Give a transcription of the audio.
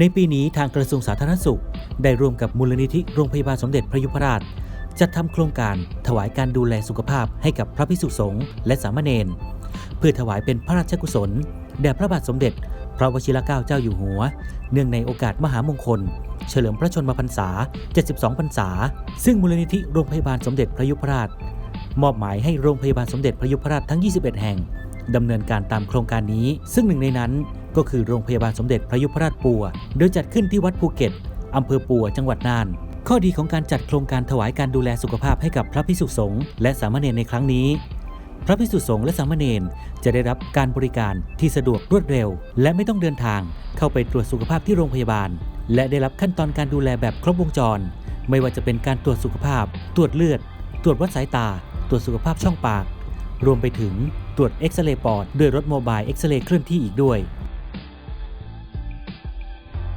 ในปีนี้ทางกระทรวงสาธารณสุข ได้ร่วมกับมูลนิธิโรงพยาบาลสมเด็จพระยุพราช จัดทำโครงการถวายการดูแลสุขภาพให้กับพระภิกษุสงฆ์และสามเณรเพื่อถวายเป็นพระราชกุศล แด่พระบาทสมเด็จ พระวชิรเกล้าเจ้าอยู่หัว เนื่องในโอกาสมหามงคล เฉลิมพระชนมพรรษา 72 พรรษา ซึ่งมูลนิธิโรงพยาบาลสมเด็จพระยุพราช มอบหมายให้โรงพยาบาลสมเด็จพระยุพราชทั้ง 21 แห่งดำเนินการตามโครงการนี้ ซึ่งหนึ่งในนั้น ก็คือโรงพยาบาลสมเด็จพระยุพราชปัว โดยจัดขึ้นที่วัดภูเก็ตอำเภอปัว จังหวัดน่าน ข้อดีของการจัดโครงการถวายการดูแลสุขภาพให้กับพระภิกษุสงฆ์และสามเณรในครั้งนี้ พระภิกษุสงฆ์และสามเณรจะได้รับการบริการที่สะดวกรวดเร็ว และไม่ต้องเดินทางเข้าไปตรวจสุขภาพที่โรงพยาบาล และได้รับขั้นตอนการดูแลแบบครบวงจร ไม่ว่าจะเป็นการตรวจสุขภาพ ตรวจเลือด ตรวจวัดสายตา ตรวจสุขภาพช่องปาก รวมไปถึงตรวจเอ็กซเรย์ปอดด้วยรถโมบายเอ็กซเรย์เคลื่อนที่อีกด้วย